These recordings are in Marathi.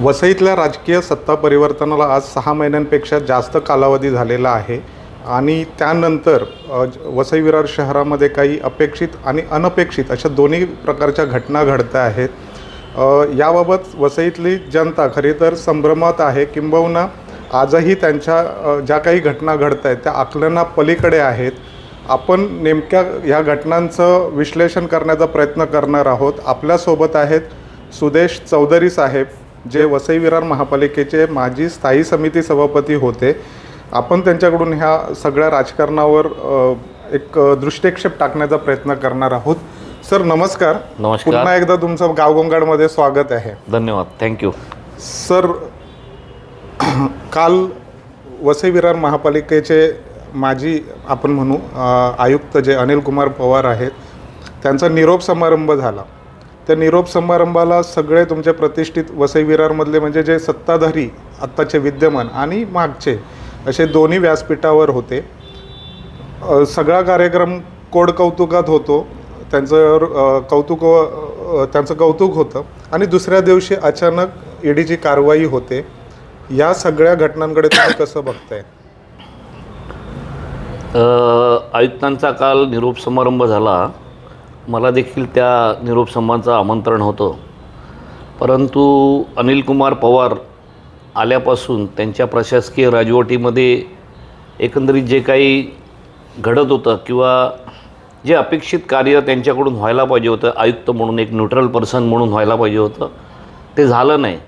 वसईतल्या राजकीय सत्ता परिवर्तनाला आज सहा महिन्यांपेक्षा जास्त कालावधी झालेला आहे आणि त्यानंतर वसई विरार शहरामध्ये काही अपेक्षित आणि अनपेक्षित अशा दोन्ही प्रकारच्या घटना घडत आहेत. याबाबत वसईतली जनता खरी तर संभ्रमात आहे. किंबहुना आजही त्यांच्या ज्या काही घटना घडत आहेत त्या आकलना पलीकडे आहेत. आपण नेमक्या ह्या घटनांचं विश्लेषण करण्याचा प्रयत्न करणार आहोत. आपल्यासोबत आहेत सुदेश चौधरी साहेब जे वसई विरार महापालिकेचे माजी स्थायी समिती सभापती होते आपण त्यांच्याकडून ह्या सगळ्या राजकारणावर एक दृष्टिक्षेप टाकण्याचा प्रयत्न करणार आहोत. सर नमस्कार. नमस्कार. पुन्हा एकदा तुमचं गावगोंगाडमध्ये स्वागत आहे. धन्यवाद. थँक्यू सर काल वसई विरार महापालिकेचे माजी आपण म्हणू आयुक्त जे अनिल कुमार पवार आहेत त्यांचा निरोप समारंभ झाला. त्या निरोप समारंभाला सगळे तुमचे प्रतिष्ठित वसई विरारमधले म्हणजे जे सत्ताधारी आत्ताचे विद्यमान आणि मागचे असे दोन्ही व्यासपीठावर होते. सगळा कार्यक्रम कोड कौतुकात होतो. त्यांचं कौतुक त्यांचं कौतुक होतं. आणि दुसऱ्या दिवशी अचानक ईडीची कारवाई होते. या सगळ्या घटनांकडे तुम्ही कसं बघताय? आयुक्तांचा काल निरोप समारंभ झाला. मला देखील त्या निरोप संभांचं आमंत्रण होतं. परंतु अनिल कुमार पवार आल्यापासून त्यांच्या प्रशासकीय राजवटीमध्ये एकंदरीत जे काही घडत होतं किंवा जे अपेक्षित कार्य त्यांच्याकडून व्हायला पाहिजे होतं आयुक्त म्हणून एक न्यूट्रल पर्सन म्हणून व्हायला पाहिजे होतं ते झालं नाही.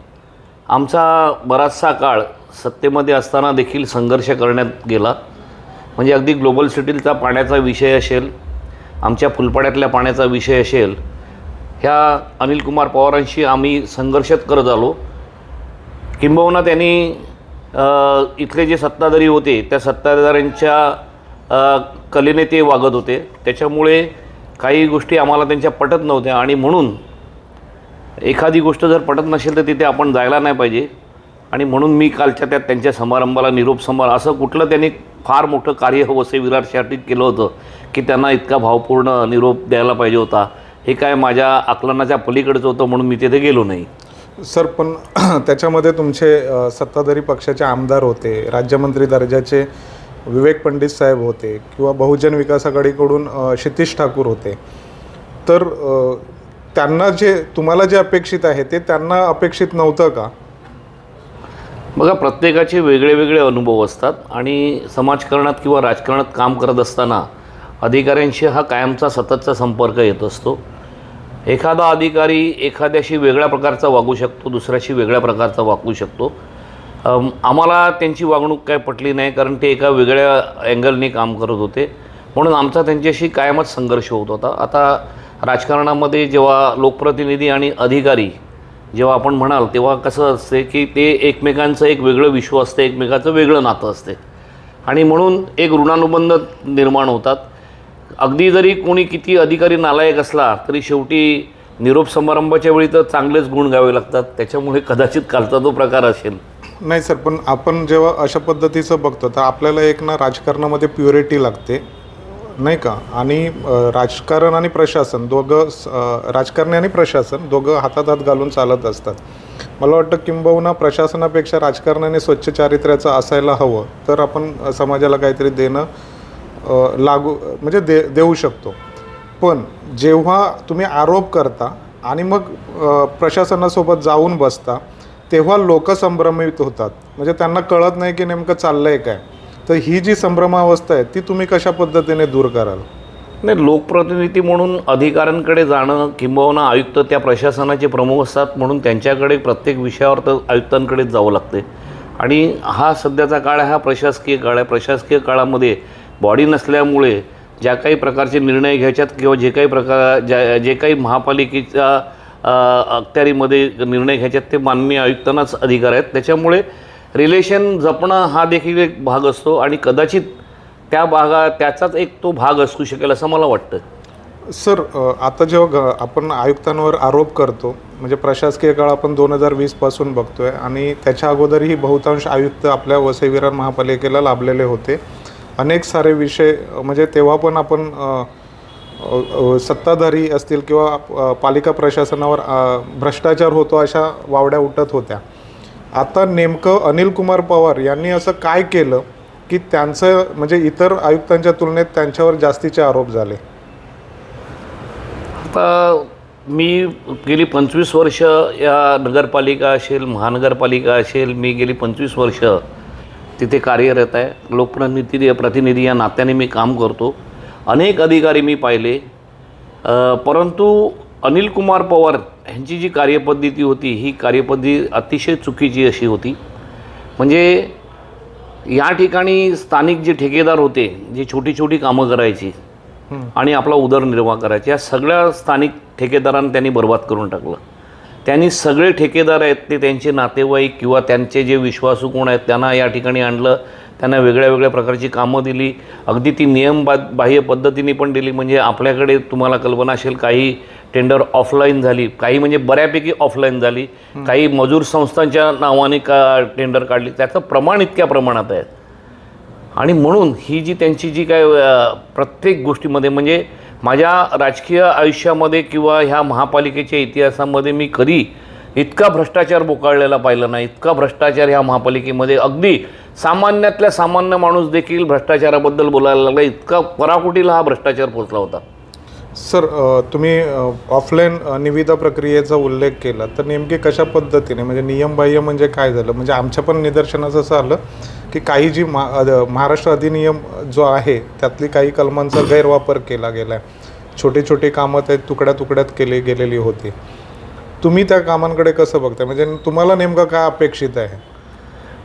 आमचा बराचसा काळ सत्तेमध्ये असताना देखील संघर्ष करण्यात गेला. म्हणजे अगदी ग्लोबल सिटीलचा पाण्याचा विषय असेल आमच्या फुलपाड्यातल्या पाण्याचा विषय असेल ह्या अनिल कुमार पवारांशी आम्ही संघर्षच करत आलो. किंबहुना त्यांनी इथले जे सत्ताधारी होते त्या सत्ताधाऱ्यांच्या कलेने ते वागत होते. त्याच्यामुळे काही गोष्टी आम्हाला त्यांच्या पटत नव्हत्या आणि म्हणून एखादी गोष्ट जर पटत नसेल तर तिथे आपण जायला नाही पाहिजे. आणि म्हणून मी कालच्या त्या त्यांच्या समारंभाला निरोप समारंभ असं कुठलं त्यांनी फार मोठं कार्य वसई विराटसाठी केलं होतं. की त्यांना इतका भावपूर्ण निरोप द्यायला पाहिजे होता. हे काय माझ्या आकलनाच्या पलीकडचं होतं म्हणून मी तिथे गेलो नाही. सर पण त्याच्यामध्ये तुमचे सत्ताधारी पक्षाचे आमदार होते राज्यमंत्री दर्जाचे विवेक पंडित साहेब होते किंवा बहुजन विकास आघाडीकडून क्षितिश ठाकूर होते. तर त्यांना जे तुम्हाला जे अपेक्षित आहे ते त्यांना अपेक्षित नव्हतं का? बघा प्रत्येकाचे वेगळे वेगळे अनुभव असतात आणि समाजकारणात किंवा राजकारणात काम करत असताना अधिकाऱ्यांशी हा कायमचा सततचा संपर्क येत असतो. एखादा अधिकारी एखाद्याशी वेगळ्या प्रकारचा वागू शकतो दुसऱ्याशी वेगळ्या प्रकारचा वागू शकतो. आम्हाला त्यांची वागणूक काय पटली नाही कारण ते एका वेगळ्या अँगलने काम करत होते. म्हणून आमचा त्यांच्याशी कायमच संघर्ष होत होता. आता राजकारणामध्ये जेव्हा लोकप्रतिनिधी आणि अधिकारी जेव्हा आपण म्हणाल तेव्हा कसं असते की ते एकमेकांचं एक वेगळं विश्व असते एकमेकाचं वेगळं नातं असते. आणि म्हणून एक ऋणानुबंध निर्माण होतात. अगदी जरी कोणी किती अधिकारी नालायक असला तरी शेवटी निरोप समारंभाच्या वेळी तर चांगलेच गुण गावे लागतात. त्याच्यामुळे कदाचित कालचा तो प्रकार असेल. नाही सर पण आपण जेव्हा अशा पद्धतीचं बघतो तर आपल्याला एक ना राजकारणामध्ये प्युरिटी लागते नाही का? आणि राजकारण आणि प्रशासन दोघं स- राजकारणी आणि प्रशासन दोघं हातात हात घालून चालत असतात. मला वाटतं किंबहुना प्रशासनापेक्षा राजकारणाने स्वच्छ चारित्र्याचं असायला हवं. तर आपण समाजाला काहीतरी देणं लागू म्हणजे दे देऊ शकतो. पण जेव्हा तुम्ही आरोप करता आणि मग प्रशासनासोबत जाऊन बसता तेव्हा लोक संभ्रमित होतात. म्हणजे त्यांना कळत नाही की नेमकं चाललं आहे काय. तर ही जी संभ्रमावस्था आहे ती तुम्ही कशा पद्धतीने दूर कराल? नाही लोकप्रतिनिधी म्हणून अधिकाऱ्यांकडे जाणं किंबहुना आयुक्त त्या प्रशासनाचे प्रमुख असतात म्हणून त्यांच्याकडे प्रत्येक विषयावर तर आयुक्तांकडेच जावं लागते. आणि हा सध्याचा काळ आहे हा प्रशासकीय काळ आहे. प्रशासकीय काळामध्ये बॉडी नसल्यामुळे ज्या काही प्रकारचे निर्णय घ्यायच्यात किंवा जे काही प्रकार ज्या जे काही महापालिकेच्या अखत्यारीमध्ये निर्णय घ्यायच्यात ते माननीय आयुक्तांनाच अधिकार आहेत. त्याच्यामुळे रिलेशन जपणं हा देखील एक भाग असतो आणि कदाचित त्या भागा त्याचाच एक तो भाग असू शकेल असं मला वाटतं. सर आता जेव्हा ग- आपण आयुक्तांवर आरोप करतो म्हणजे प्रशासकीय काळ आपण दोन हजार वीसपासून बघतो आहे आणि त्याच्या अगोदरही बहुतांश आयुक्त आपल्या वसईविरार महापालिकेला लाभलेले होते. अनेक सारे विषय म्हणजे तेव्हा पण आपण सत्ताधारी असतील किंवा पालिका प्रशासनावर भ्रष्टाचार होतो अशा वावड्या उठत होत्या. आता नेमकं अनिल कुमार पवार यांनी असं काय केलं की त्यांचं म्हणजे इतर आयुक्तांच्या तुलनेत त्यांच्यावर जास्तीचे आरोप झाले? आता मी गेली पंचवीस वर्ष या नगरपालिका असेल महानगरपालिका असेल मी गेली पंचवीस वर्ष तिथे कार्यरत आहे. लोकप्रतिनिधी प्रतिनिधी या नात्याने मी काम करतो. अनेक अधिकारी मी पाहिले. परंतु अनिल कुमार पवार यांची जी कार्यपद्धती होती ही कार्यपद्धती अतिशय चुकीची अशी होती. म्हणजे या ठिकाणी स्थानिक जे ठेकेदार होते जे छोटी छोटी कामं करायची आणि आपला उदरनिर्वाह करायचा या सगळ्या स्थानिक ठेकेदारांना त्यांनी बर्बाद करून टाकलं. त्यांनी सगळे ठेकेदार आहेत ते त्यांचे नातेवाईक किंवा त्यांचे जे विश्वासू कोण आहेत त्यांना या ठिकाणी आणलं त्यांना वेगळ्या वेगळ्या प्रकारची कामं दिली. अगदी ती नियमबा बाह्य पद्धतीने पण दिली म्हणजे आपल्याकडे तुम्हाला कल्पना असेल काही टेंडर ऑफलाईन झाली काही म्हणजे बऱ्यापैकी ऑफलाईन झाली काही मजूर संस्थांच्या नावाने का टेंडर काढली त्याचं प्रमाण इतक्या प्रमाणात आहे. आणि म्हणून ही जी त्यांची जी काय प्रत्येक गोष्टीमध्ये म्हणजे माझ्या राजकीय आयुष्यामध्ये किंवा ह्या महापालिकेच्या इतिहासामध्ये मी कधी इतका भ्रष्टाचार बोकाळलेला पाहिला नाही. इतका भ्रष्टाचार ह्या महापालिकेमध्ये. अगदी सामान्यातल्या सामान्य माणूस देखील भ्रष्टाचाराबद्दल बोलायला लागला. इतका पराकुटीला हा भ्रष्टाचार पोचला होता. सर तुम्ही ऑफलाईन निविदा प्रक्रियेचा उल्लेख केला. तर नेमके कशा पद्धतीने म्हणजे नियमबाह्य म्हणजे काय झालं? म्हणजे आमच्या पण निदर्शनास असं आलं की काही जी मा महाराष्ट्र अधिनियम जो आहे त्यातली काही कलमांचा गैरवापर केला गेला आहे छोटे छोटे कामं ते तुकड्या तुकड्यात केले गेलेली होती. तुम्ही त्या कामांकडे कसं बघताय? म्हणजे तुम्हाला नेमकं काय अपेक्षित आहे?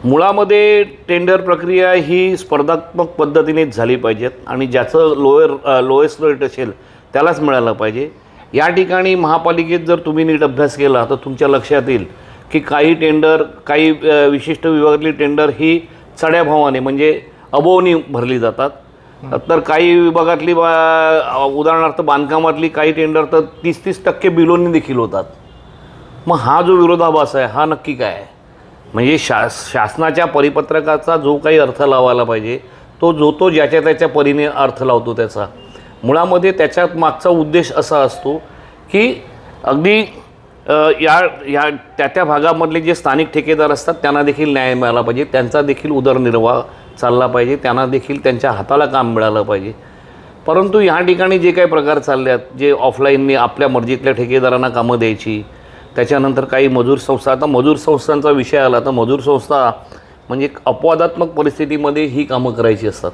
मुळामध्ये टेंडर प्रक्रिया ही स्पर्धात्मक पद्धतीनेच झाली पाहिजेत आणि ज्याचं लोअर लोएस्ट रेट असेल त्यालाच मिळालं पाहिजे. या ठिकाणी महापालिकेत जर तुम्ही नीट अभ्यास केला तर तुमच्या लक्षात येईल की काही टेंडर काही विशिष्ट विभागातली टेंडर ही चढ्या भावाने म्हणजे अबोवनी भरली जातात. तर काही विभागातली बा उदाहरणार्थ बांधकामातली काही टेंडर तर तीस तीस टक्के बिलोनी देखील होतात. मग हा जो विरोधाभास आहे हा नक्की काय आहे? म्हणजे शा शासनाच्या परिपत्रकाचा जो काही अर्थ लावायला पाहिजे तो जो तो ज्याच्या त्याच्या परीने अर्थ लावतो त्याचा. मुळामध्ये त्याच्यात मागचा उद्देश असा असतो की अगदी या या त्या त्या भागामधले जे स्थानिक ठेकेदार असतात त्यांना देखील न्याय मिळाला पाहिजे. त्यांचा देखील उदरनिर्वाह चालला पाहिजे. त्यांना देखील त्यांच्या हाताला काम मिळालं पाहिजे. परंतु ह्या ठिकाणी जे काही प्रकार चालले आहेत जे ऑफलाईनने आपल्या मर्जीतल्या ठेकेदारांना कामं द्यायची त्याच्यानंतर काही मजूर संस्था आता मजूर संस्थांचा विषय आला तर मजूर संस्था म्हणजे एक अपवादात्मक परिस्थितीमध्ये ही कामं करायची असतात.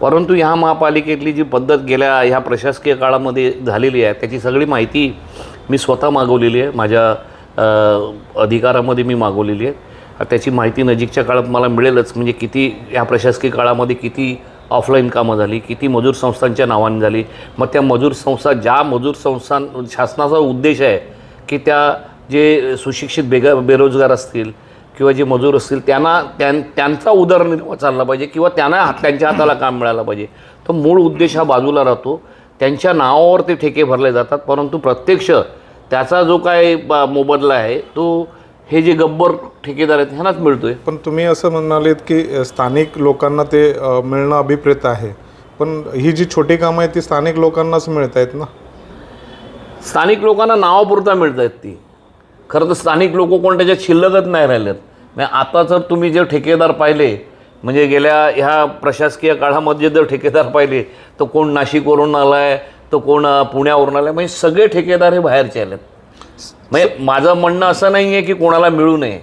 परंतु ह्या महापालिकेतली जी पद्धत गेल्या ह्या प्रशासकीय काळामध्ये झालेली आहे त्याची सगळी माहिती मी स्वतः मागवलेली आहे. माझ्या अधिकारामध्ये मी मागवलेली आहे. त्याची माहिती नजीकच्या काळात मला मिळेलच. म्हणजे किती या प्रशासकीय काळामध्ये किती ऑफलाईन कामं झाली किती मजूर संस्थांच्या नावाने झाली. मग त्या मजूर संस्था ज्या मजूर संस्थां शासनाचा उद्देश आहे की त्या जे सुशिक्षित बेगा बेरोजगार असतील किंवा जे मजूर असतील त्यांना त्यां त्यांचा उदरनिर्वाह चालला पाहिजे किंवा त्यांना हात त्यांच्या हाताला काम मिळालं पाहिजे. तर मूळ उद्देश हा बाजूला राहतो. त्यांच्या नावावर ते ठेके भरले जातात परंतु प्रत्यक्ष त्याचा जो काय ब- मोबदला आहे तो हे जे गब्बर ठेकेदार आहेत ह्यांनाच मिळतोय. पण तुम्ही असं म्हणालेत की स्थानिक लोकांना ते मिळणं अभिप्रेत आहे. पण ही जी छोटी कामं आहेत ती स्थानिक लोकांनाच मिळत आहेत ना? स्थानिक लोकांना नावापुरता मिळत आहेत ती. खरं तर स्थानिक लोक कोण त्याच्यात शिल्लकच नाही राहिलेत. म्हणजे आता जर तुम्ही जे ठेकेदार पाहिले म्हणजे गेल्या ह्या प्रशासकीय काळामध्ये जर ठेकेदार पाहिले तर कोण नाशिकवरून आला आहे तर कोण पुण्यावरून आला आहे म्हणजे सगळे ठेकेदार हे बाहेरचे आलेत. म्हणजे माझं म्हणणं असं नाही आहे की कोणाला मिळू नये.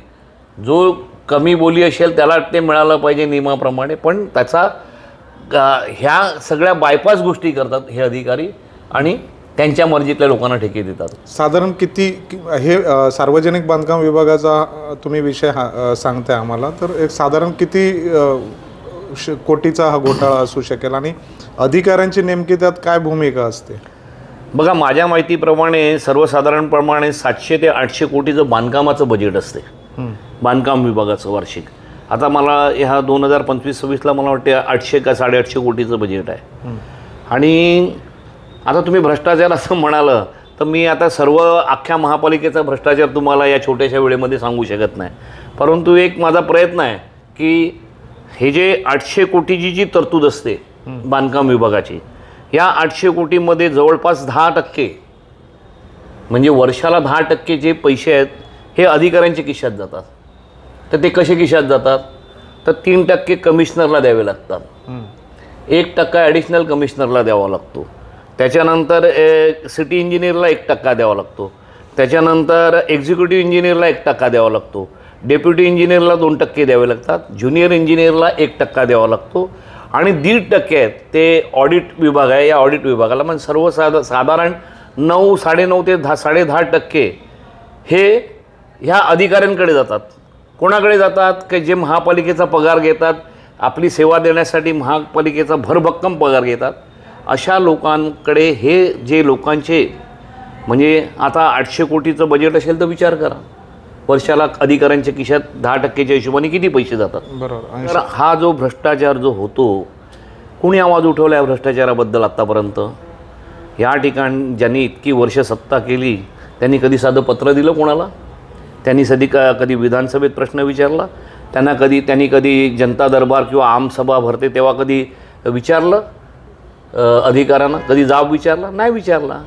जो कमी बोली असेल त्याला ते मिळालं पाहिजे नियमाप्रमाणे पण त्याचा ह्या सगळ्या बायपास गोष्टी करतात हे अधिकारी आणि त्यांच्या मर्जीतल्या लोकांना ठेके देतात. साधारण किती हे सार्वजनिक बांधकाम विभागाचा तुम्ही विषय हा सांगताय आम्हाला. तर एक साधारण किती कोटीचा हा घोटाळा असू शकेल आणि अधिकाऱ्यांची नेमकी त्यात काय भूमिका असते? बघा माझ्या माहितीप्रमाणे सर्वसाधारणप्रमाणे सातशे ते आठशे कोटीचं बांधकामाचं बजेट असते बांधकाम विभागाचं वार्षिक. आता मला ह्या दोन हजार पंचवीस सव्वीसला मला वाटते आठशे का साडेआठशे कोटीचं बजेट आहे. आणि आता तुम्ही भ्रष्टाचार असं म्हणालं तर मी आता सर्व अख्ख्या महापालिकेचा भ्रष्टाचार तुम्हाला या छोट्याशा वेळेमध्ये सांगू शकत नाही. परंतु एक माझा प्रयत्न आहे की हे जे आठशे कोटीची जी तरतूद असते बांधकाम विभागाची या आठशे कोटीमध्ये जवळपास दहा टक्के म्हणजे वर्षाला दहा टक्के जे पैसे आहेत हे अधिकाऱ्यांच्या खिशात जातात. तर ते कसे खिशात जातात? तर तीन टक्के कमिशनरला द्यावे लागतात. एक टक्का ॲडिशनल कमिशनरला द्यावा लागतो. त्याच्यानंतर सिटी इंजिनियरला एक टक्का द्यावा लागतो. त्याच्यानंतर एक्झिक्युटिव्ह इंजिनियरला एक टक्का द्यावा लागतो. डेप्युटी इंजिनियरला दोन टक्के द्यावे लागतात. ज्युनियर इंजिनियरला एक टक्का द्यावा लागतो. आणि दीड टक्के आहेत ते ऑडिट विभाग आहे. या ऑडिट विभागाला म्हणजे सर्वसाधा साधारण नऊ साडेनऊ ते दहा साडेदहा टक्के हे ह्या अधिकाऱ्यांकडे जातात. कोणाकडे जातात? की जे महापालिकेचा पगार घेतात. आपली सेवा देण्यासाठी महापालिकेचा भरभक्कम पगार घेतात. अशा लोकांकडे हे जे लोकांचे म्हणजे आता आठशे कोटीचं बजेट असेल तर विचार करा. वर्षाला अधिकाऱ्यांच्या खिशात दहा टक्केच्या हिशोबाने किती पैसे जातात? बरोबर. तर हा जो भ्रष्टाचार जो होतो कोणी आवाज उठवला या भ्रष्टाचाराबद्दल आत्तापर्यंत या ठिकाणी ज्यांनी इतकी वर्ष सत्ता केली त्यांनी कधी साधं पत्र दिलं कोणाला? त्यांनी सधी क कधी विधानसभेत प्रश्न विचारला? त्यांना कधी त्यांनी कधी जनता दरबार किंवा आमसभा भरते तेव्हा कधी विचारलं? अधिकाऱ्यांना कधी जाब विचारला? नाही विचारला.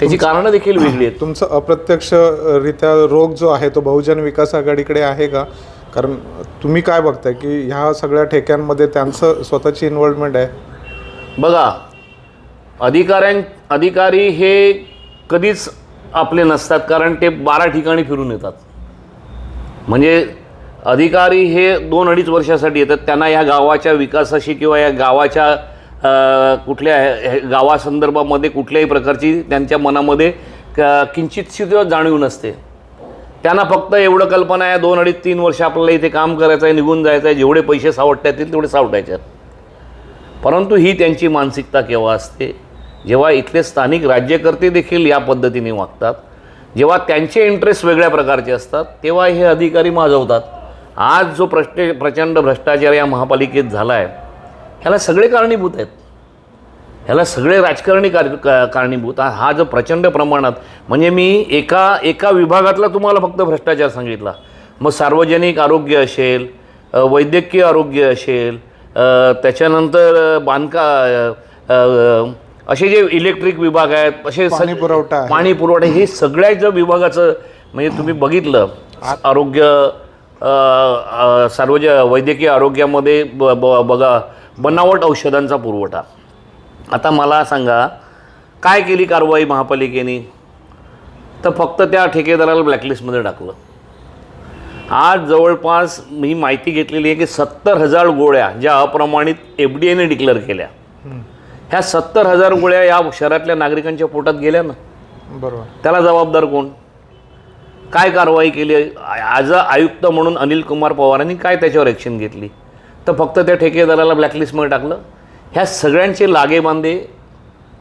त्याची कारणं देखील वेगळी आहेत. तुमचं अप्रत्यक्षरित्या रोग जो आहे तो बहुजन विकास आघाडीकडे आहे का? कारण तुम्ही काय बघताय की ह्या सगळ्या ठेक्यांमध्ये त्यांचं स्वतःची इन्व्हॉल्वमेंट आहे? बघा अधिकाऱ्यां अधिकारी हे कधीच आपले नसतात कारण ते बारा ठिकाणी फिरून येतात. म्हणजे अधिकारी हे दोन अडीच वर्षासाठी येतात. त्यांना या गावाच्या विकासाशी किंवा या गावाच्या कुठल्या हे- गावासंदर्भामध्ये कुठल्याही प्रकारची त्यांच्या मनामध्ये क- किंचितशी जाणीव नसते. त्यांना फक्त एवढं कल्पना आहे दोन अडीच तीन वर्ष आपल्याला इथे काम करायचं आहे निघून जायचं आहे जेवढे पैसे सावटता येतील तेवढे सावटायचे आहेत. परंतु ही त्यांची मानसिकता केव्हा असते? जेव्हा इथले स्थानिक राज्यकर्ते देखील या पद्धतीने वागतात जेव्हा त्यांचे इंटरेस्ट वेगळ्या प्रकारचे असतात तेव्हा हे अधिकारी माजवतात. आज जो प्रश्न प्रचंड भ्रष्टाचार या महापालिकेत झाला आहे ह्याला सगळे कारणीभूत आहेत. ह्याला सगळे राजकारणी कार कारणीभूत हा- हा जो प्रचंड प्रमाणात म्हणजे मी एका एका विभागातला तुम्हाला फक्त भ्रष्टाचार सांगितला. मग सार्वजनिक आरोग्य असेल वैद्यकीय आरोग्य असेल त्याच्यानंतर बांधका असे जे इलेक्ट्रिक विभाग आहेत असे पाणी पुरवठा. पाणी पुरवठा हे सगळ्या ज्या विभागाचं म्हणजे तुम्ही बघितलं आरोग्य अ, अ, सार्वज वैद्यकीय आरोग्यामध्ये ब ब बघा बनावट औषधांचा पुरवठा. आता मला सांगा काय केली कारवाई महापालिकेने? तर फक्त त्या ठेकेदाराला ब्लॅकलिस्टमध्ये टाकलं. आज जवळपास मी माहिती घेतलेली आहे की सत्तर हजार गोळ्या ज्या अप्रमाणित एफ डी एने डिक्लेअर केल्या. ह्या सत्तर हजार गोळ्या या शहरातल्या नागरिकांच्या पोटात गेल्या ना? बरोबर. त्याला जबाबदार कोण? काय कारवाई केली? अ आयुक्त म्हणून अनिल कुमार पवारांनी काय त्याच्यावर ॲक्शन घेतली? तर फक्त त्या ठेकेदाराला ब्लॅकलिस्टमध्ये टाकलं. ह्या सगळ्यांचे लागेबांधे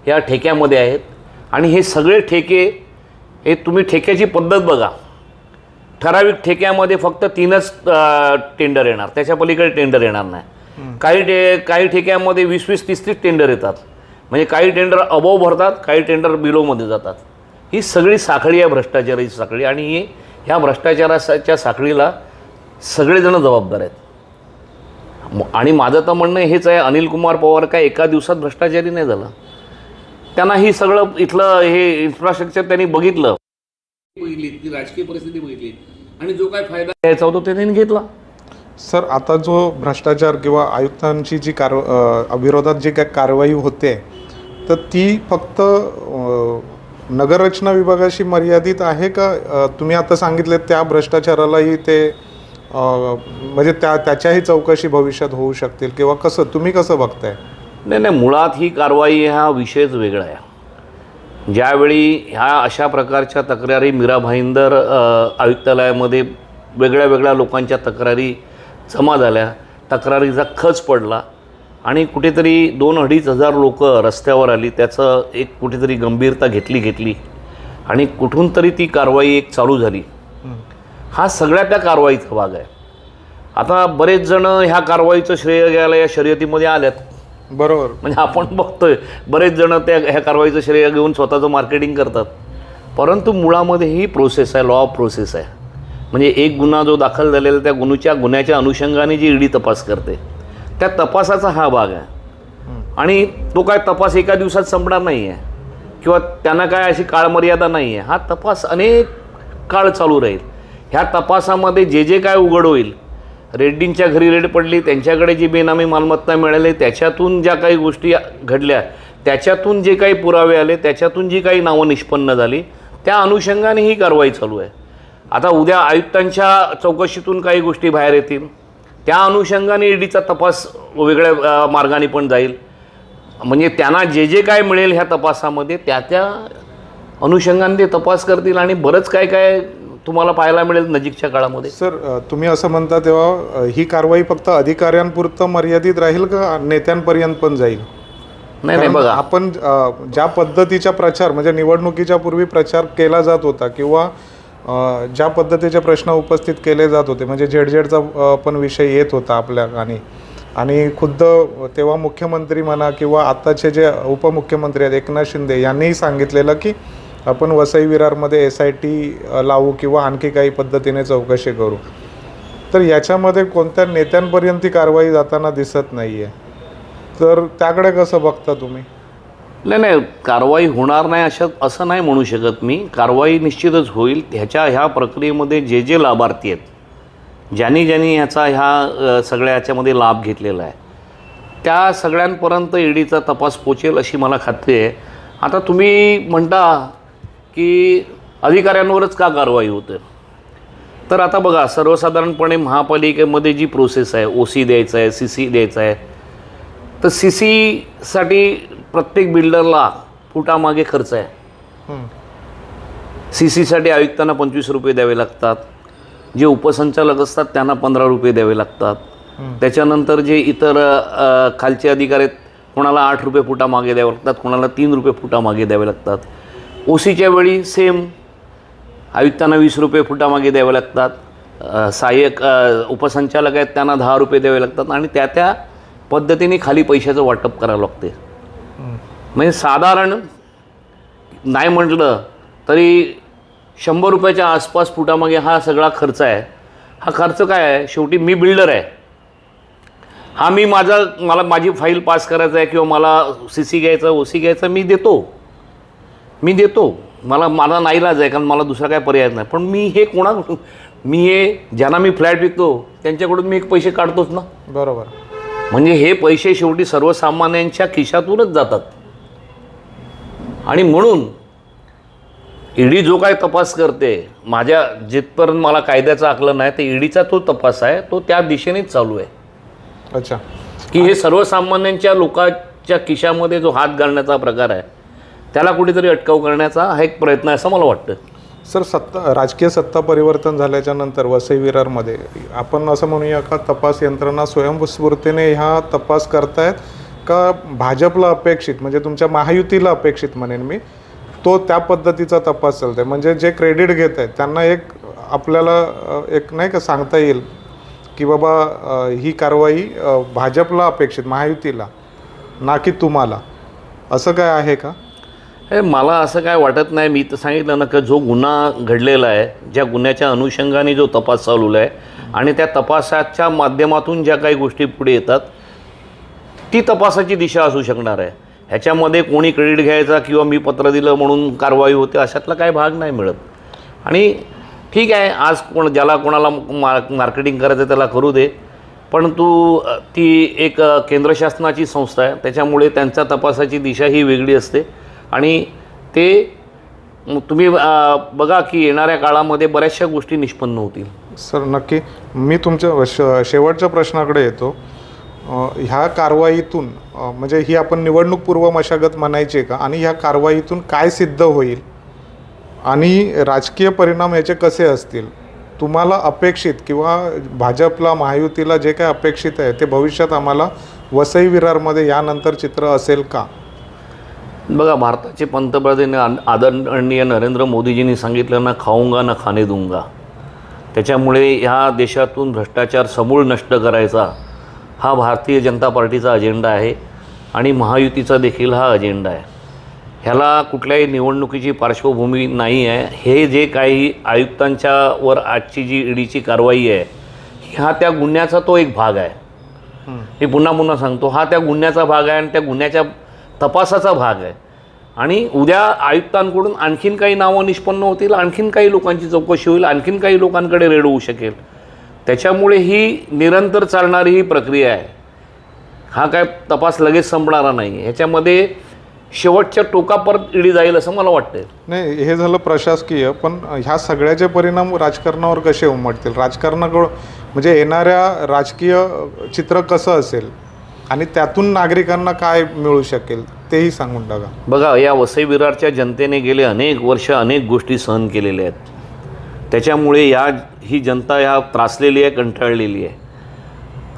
या ठेक्यामध्ये आहेत. आणि हे सगळे ठेके हे तुम्ही ठेक्याची पद्धत बघा. ठराविक ठेक्यामध्ये फक्त तीनच टेंडर येणार. त्याच्या पलीकडे टेंडर येणार नाही. काही टे काही ठेक्यामध्ये वीस वीस तीस तीस टेंडर येतात. म्हणजे काही टेंडर अबोव भरतात काही टेंडर बिलोमध्ये जातात. ही सगळी साखळी आहे भ्रष्टाचाराची साखळी. आणि ही ह्या भ्रष्टाचाराच्या साखळीला सगळेजण जबाबदार आहेत. आणि माझं तर म्हणणं हेच आहे अनिल कुमार पवार काय एका दिवसात भ्रष्टाचारी नाही झाला. त्यांना ही सगळं इथलं हे इन्फ्रास्ट्रक्चर त्यांनी बघितलं. बघितली ती राजकीय परिस्थिती बघितली. आणि जो काय फायदा घ्यायचा होता ते त्यांनी घेतला. सर आता जो भ्रष्टाचार किंवा आयुक्तांची जी कार विरोधात जी काय कारवाई होते तर ती फक्त नगररचना विभागाशी मर्यादित आहे का? तुम्ही आता सांगितले त्या भ्रष्टाचारालाही ते म्हणजे त्या त्याच्याही चौकशी भविष्यात होऊ शकतील किंवा कसं तुम्ही कसं बघताय? नाही नाही मुळात ही कारवाई हा विषयच वेगळा आहे. ज्यावेळी ह्या अशा प्रकारच्या तक्रारी मीरा भाईंदर आयुक्तालयामध्ये वेगळ्या वेगळ्या लोकांच्या तक्रारी जमा झाल्या तक्रारीचा खच पडला आणि कुठेतरी दोन अडीच हजार लोकं रस्त्यावर आली त्याचं एक कुठेतरी गंभीरता घेतली घेतली आणि कुठून तरी ती कारवाई एक चालू झाली. हा सगळ्या त्या कारवाईचा भाग आहे. आता बरेच जण ह्या कारवाईचं श्रेय घ्यायला या शर्यतीमध्ये आल्यात. बरोबर. म्हणजे आपण बघतोय बरेच जण त्या ह्या कारवाईचं श्रेय घेऊन स्वतःचं मार्केटिंग करतात. परंतु मुळामध्ये ही प्रोसेस आहे लॉ ऑफ प्रोसेस आहे. म्हणजे एक गुन्हा जो दाखल झालेला त्या गुन्ह्याच्या गुन्ह्याच्या अनुषंगाने जी ईडी तपास करते त्या तपासाचा हा भाग आहे. आणि तो काय तपास एका दिवसात संपणार नाही आहे किंवा त्यांना काय अशी काळमर्यादा नाही आहे हा तपास अनेक काळ चालू राहील. ह्या तपासामध्ये जे जे काय उघड होईल रेड्डींच्या घरी रेड पडली त्यांच्याकडे जी बेनामी मालमत्ता मिळाली त्याच्यातून ज्या काही गोष्टी घडल्या त्याच्यातून जे काही पुरावे आले त्याच्यातून जी काही नावं निष्पन्न झाली त्या अनुषंगाने ही कारवाई चालू आहे. आता उद्या आयुक्तांच्या चौकशीतून काही गोष्टी बाहेर येतील. त्या अनुषंगाने ईडीचा तपास वेगळ्या मार्गाने पण जाईल. म्हणजे त्यांना जे जे काय मिळेल ह्या तपासामध्ये त्या त्या अनुषंगाने ते तपास करतील आणि बरंच काय काय तुम्हाला पाहायला मिळेल नजीकच्या काळामध्ये. सर तुम्ही असं म्हणता तेव्हा ही कारवाई फक्त अधिकाऱ्यांपुरतं मर्यादित राहील का नेत्यांपर्यंत पण जाईल? नाही नाही बघा. आपण ज्या पद्धतीचा प्रचार म्हणजे निवडणुकीच्या पूर्वी प्रचार केला जात होता किंवा ज्या पद्धतीचे प्रश्न उपस्थित केले जात होते म्हणजे झेडझेडचा पण विषय येत होता आपल्या आणि आणि खुद्द तेव्हा मुख्यमंत्री म्हणा किंवा आत्ताचे जे उपमुख्यमंत्री आहेत एकनाथ शिंदे यांनीही सांगितलेलं की आपण वसई विरारमध्ये एस आय टी लावू किंवा आणखी काही पद्धतीने चौकशी करू. तर याच्यामध्ये कोणत्या नेत्यांपर्यंत ती कारवाई जाताना दिसत नाही आहे तर त्याकडे कसं बघता तुम्ही? नाही नाही कारवाई होणार नाही अशा असं नाही म्हणू शकत मी. कारवाई निश्चितच होईल. ह्याच्या ह्या प्रक्रियेमध्ये जे जे लाभार्थी आहेत ज्यांनी ज्यांनी ह्याचा ह्या सगळ्या ह्याच्यामध्ये लाभ घेतलेला आहे त्या सगळ्यांपर्यंत ईडीचा तपास पोचेल अशी मला खात्री आहे. आता तुम्ही म्हणता की अधिकाऱ्यांवरच का कारवाई होते? तर आता बघा सर्वसाधारणपणे महापालिकेमध्ये जी प्रोसेस आहे ओ सी द्यायचं आहे सी सी द्यायचं आहे तर सी सीसाठी प्रत्येक बिल्डरला फुटामागे खर्च आहे. हं. सी सीसाठी आयुक्तांना पंचवीस रुपये द्यावे लागतात जे उपसंचालक असतात त्यांना पंधरा रुपये द्यावे लागतात. त्याच्यानंतर जे इतर खालचे अधिकारी आहेत कोणाला आठ रुपये फुटामागे द्यावे लागतात कोणाला तीन रुपये फुटामागे द्यावे लागतात. ओ सीच्या वेळी सेम आयुक्तांना वीस रुपये फुटामागे द्यावे लागतात. सहाय्यक उपसंचालक आहेत त्यांना दहा रुपये द्यावे लागतात आणि त्या त्या पद्धतीने खाली पैशाचं वाटप करावं लागते. म्हणजे साधारण नाही म्हटलं तरी शंभर रुपयाच्या आसपास फुटामागे हा सगळा खर्च आहे. हा खर्च काय आहे? शेवटी मी बिल्डर आहे. हा मी माझा मला माझी फाईल पास करायचा आहे किंवा मला सी सी घ्यायचं ओ सी घ्यायचं मी देतो. मी देतो. मला मला नाईलाज आहे कारण मला दुसरा काय पर्याय नाही. पण मी हे कोणाकडून मी हे ज्यांना मी फ्लॅट विकतो त्यांच्याकडून मी एक पैसे काढतोच ना. बरोबर. म्हणजे हे पैसे शेवटी सर्वसामान्यांच्या खिशातूनच जातात. आणि म्हणून ईडी जो काय तपास करते माझ्या जिथपर्यंत मला कायद्याचं आकलन आहे ते ईडीचा तो तपास आहे तो त्या दिशेनेच चालू आहे. अच्छा. की हे सर्वसामान्यांच्या लोकांच्या खिशामध्ये जो हात घालण्याचा प्रकार आहे त्याला कुठेतरी अटकाव करण्याचा हा एक प्रयत्न आहे असं मला वाटतं. सर सत्ता राजकीय सत्ता परिवर्तन झाल्याच्यानंतर वसई विरारमध्ये आपण असं म्हणूया का तपास यंत्रणा स्वयंस्फूर्तीने ह्या तपास करतायत का भाजपला अपेक्षित म्हणजे तुमच्या महायुतीला अपेक्षित म्हणेन मी तो त्या पद्धतीचा तपास चालतोय. म्हणजे जे क्रेडिट घेत आहेत त्यांना एक आपल्याला एक नाही का सांगता येईल की बाबा ही कारवाई भाजपला अपेक्षित महायुतीला ना की तुम्हाला. असं काय आहे का? हे मला असं काय वाटत नाही. मी तर सांगितलं ना का जो गुन्हा घडलेला आहे ज्या गुन्ह्याच्या अनुषंगाने जो तपास चालवला आहे आणि त्या तपासाच्या माध्यमातून ज्या काही गोष्टी पुढे येतात ती तपासाची दिशा असू शकणार आहे. ह्याच्यामध्ये कोणी क्रेडिट घ्यायचा किंवा मी पत्र दिलं म्हणून कारवाई होते अशातला काही भाग नाही मिळत. आणि ठीक आहे आज कोण ज्याला कोणाला मार्क मार्केटिंग करायचं त्याला करू दे. परंतु ती एक केंद्र शासनाची संस्था आहे. त्याच्यामुळे त्यांचा तपासाची दिशा ही वेगळी असते. आणि ते तुम्ही बघा की येणाऱ्या काळामध्ये बऱ्याचशा गोष्टी निष्पन्न होतील. सर नक्की. मी तुमच्या श शेवटच्या प्रश्नाकडे येतो. ह्या कारवाईतून म्हणजे ही आपण निवडणूकपूर्व मशागत म्हणायची आहे का? आणि ह्या कारवाईतून काय सिद्ध होईल? आणि राजकीय परिणाम याचे कसे असतील? तुम्हाला अपेक्षित किंवा भाजपला महायुतीला जे काय अपेक्षित आहे ते भविष्यात आम्हाला वसई विरारमध्ये यानंतर चित्र असेल का? बघा भारताचे पंतप्रधान आद- आदरणीय नरेंद्र मोदीजींनी सांगितलं ना खाऊंगा ना खाणे दूंगा. त्याच्यामुळे ह्या देशातून भ्रष्टाचार समूळ नष्ट करायचा हा भारतीय जनता पार्टीचा अजेंडा आहे आणि महायुतीचा देखील हा अजेंडा आहे. ह्याला कुठल्याही निवडणुकीची पार्श्वभूमी नाही आहे. हे जे काही आयुक्तांच्या वर आजची जी ईडीची कारवाई आहे हा त्या गुन्ह्याचा तो एक भाग आहे. मी पुन्हा पुन्हा सांगतो हा त्या गुन्ह्याचा भाग आहे आणि त्या गुन्ह्याच्या तपासाचा भाग आहे. आणि उद्या आयुक्तांकडून आणखीन काही नावं निष्पन्न होतील आणखीन काही लोकांची चौकशी होईल आणखीन काही लोकांकडे रेड होऊ शकेल. त्याच्यामुळे ही निरंतर चालणारी ही प्रक्रिया आहे. हा काय तपास लगेच संपणारा नाही. ह्याच्यामध्ये शेवटच्या टोकापर्यंत इडी जाईल असं मला वाटतं नाही हे झालं प्रशासकीय पण ह्या सगळ्याचे परिणाम राजकारणावर कसे उमटतील? राजकारणाकडं म्हणजे येणाऱ्या राजकीय चित्र कसं असेल? आणि त्यातून नागरिकांना काय मिळू शकेल तेही सांगून टाका. बघा या वसई विरारच्या जनतेने गेले अनेक वर्ष अनेक गोष्टी सहन केलेल्या आहेत. त्याच्यामुळे या ही जनता या त्रासलेली आहे कंटाळलेली आहे.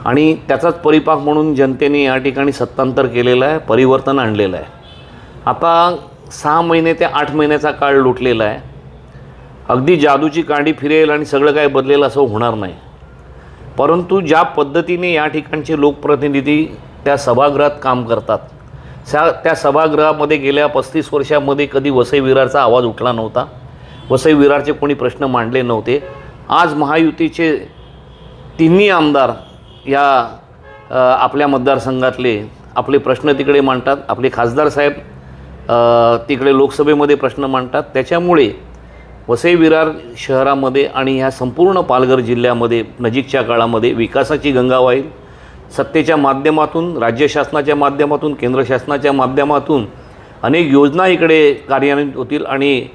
आणि त्याचाच परिपाक म्हणून जनतेने या ठिकाणी सत्तांतर केलेलं आहे परिवर्तन आणलेलं आहे. आता सहा महिने ते आठ महिन्याचा काळ लुटलेला आहे. अगदी जादूची कांडी फिरेल आणि सगळं काय बदलेल असं होणार नाही. परंतु ज्या पद्धतीने या ठिकाणचे लोकप्रतिनिधी त्या सभागृहात काम करतात त्या त्या सभागृहामध्ये गेल्या पस्तीस वर्षामध्ये कधी वसई विरारचा आवाज उठला नव्हता वसई विरारचे कोणी प्रश्न मांडले नव्हते. आज महायुतीचे तिन्ही आमदार या आपल्या मतदारसंघातले आपले प्रश्न तिकडे मांडतात आपले खासदार साहेब तिकडे लोकसभेमध्ये प्रश्न मांडतात. त्याच्यामुळे वसई विरार शहरामध्ये आणि ह्या संपूर्ण पालघर जिल्ह्यामध्ये नजीकच्या काळामध्ये विकासाची गंगा वाहील. सत्तेच्या माध्यमातून राज्य शासनाच्या माध्यमातून केंद्र शासनाच्या माध्यमातून अनेक योजना इकडे कार्यान्वित होतील आणि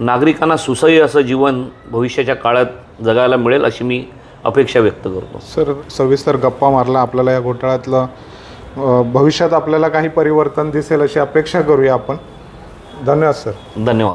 नागरिकांना सुसह्य असं जीवन भविष्याच्या काळात जगायला मिळेल अशी मी अपेक्षा व्यक्त करतो. सर सविस्तर गप्पा मारला आपल्याला या घोटाळ्यातलं भविष्यात आपल्याला काही परिवर्तन दिसेल अशी अपेक्षा करूया आपण. धन्यवाद सर. धन्यवाद.